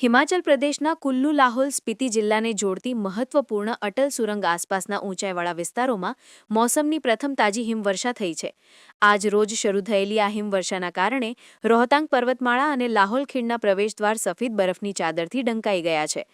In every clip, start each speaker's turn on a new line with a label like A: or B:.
A: હિમાચલ પ્રદેશના કુલ્લુ લાહોલ સ્પીતિ જિલ્લાને જોડતી મહત્વપૂર્ણ અટલ સુરંગ આસપાસના ઊંચાઈવાળા વિસ્તારોમાં મોસમની પ્રથમ તાજી હિમવર્ષા થઈ છે. આજ રોજ શરૂ થયેલી આ હિમવર્ષાના કારણે રોહતાંગ પર્વતમાળા અને લાહોલ ખીણના પ્રવેશદ્વાર સફેદ બરફની ચાદરથી ઢંકાઈ ગયા છે.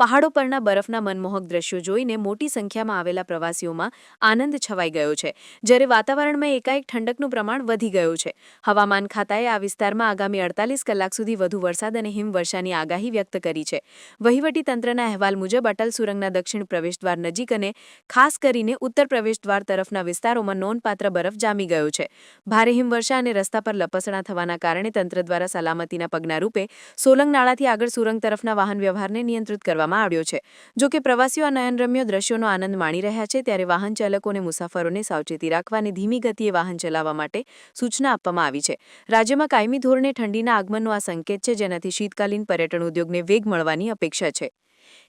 A: પહાડો પરના બરફના મનમોહક દ્રશ્યો જોઈને મોટી સંખ્યામાં આવેલા પ્રવાસીઓમાં આનંદ છવાઈ ગયો છે. જ્યારે વાતાવરણમાં એકાએક ઠંડકનું પ્રમાણ વધી ગયું છે. હવામાન ખાતાએ આ વિસ્તારમાં આગામી અડતાલીસ કલાક સુધી વધુ વરસાદ અને હિમવર્ષાની આગાહી વ્યક્ત કરી છે. વહીવટી તંત્રના અહેવાલ મુજબ અટલ સુરંગના દક્ષિણ પ્રવેશદ્વાર નજીક અને ખાસ કરીને ઉત્તર પ્રવેશદ્વાર તરફના વિસ્તારોમાં નોંધપાત્ર બરફ જામી ગયો છે. ભારે હિમવર્ષા અને રસ્તા પર લપસણા થવાના કારણે તંત્ર દ્વારા સલામતીના પગના રૂપે સોલંગ નાળાથી આગળ સુરંગ તરફના વાહન વ્યવહારને નિયંત્રિત કરવામાં આવ્યો છે. જો કે પ્રવાસીઓ આ નયનરમ્ય દ્રશ્યોનો આનંદ માણી રહ્યા છે, ત્યારે વાહન ચાલકો મુસાફરોને સાવચેતી રાખવાની ધીમી ગતિએ વાહન ચલાવવા માટે સૂચના આપવામાં આવી છે. રાજ્યમાં કાયમી ધોરણે ઠંડીના આગમનનો આ સંકેત છે, જેનાથી શીતકાલીન પર્યટન ઉદ્યોગને વેગ મળવાની અપેક્ષા છે.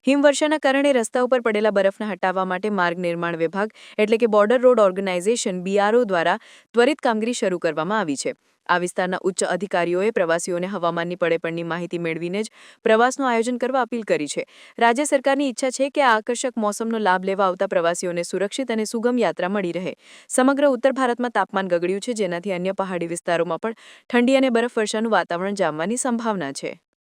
A: હિમવર્ષાના કારણે રસ્તા ઉપર પડેલા બરફને હટાવવા માટે માર્ગ નિર્માણ વિભાગ એટલે કે બોર્ડર રોડ ઓર્ગેનાઇઝેશન, બીઆરઓ દ્વારા ત્વરિત કામગીરી શરૂ કરવામાં આવી છે. આ વિસ્તારના ઉચ્ચ અધિકારીઓએ પ્રવાસીઓને હવામાનની પડેપણની માહિતી મેળવીને જ પ્રવાસનું આયોજન કરવા અપીલ કરી છે. રાજ્ય સરકારની ઈચ્છા છે કે આ આકર્ષક મોસમનો લાભ લેવા આવતા પ્રવાસીઓને સુરક્ષિત અને સુગમ યાત્રા મળી રહે. સમગ્ર ઉત્તર ભારતમાં તાપમાન ગગડ્યું છે, જેનાથી અન્ય પહાડી વિસ્તારોમાં પણ ઠંડી અને બરફવર્ષાનું વાતાવરણ જામવાની સંભાવના છે.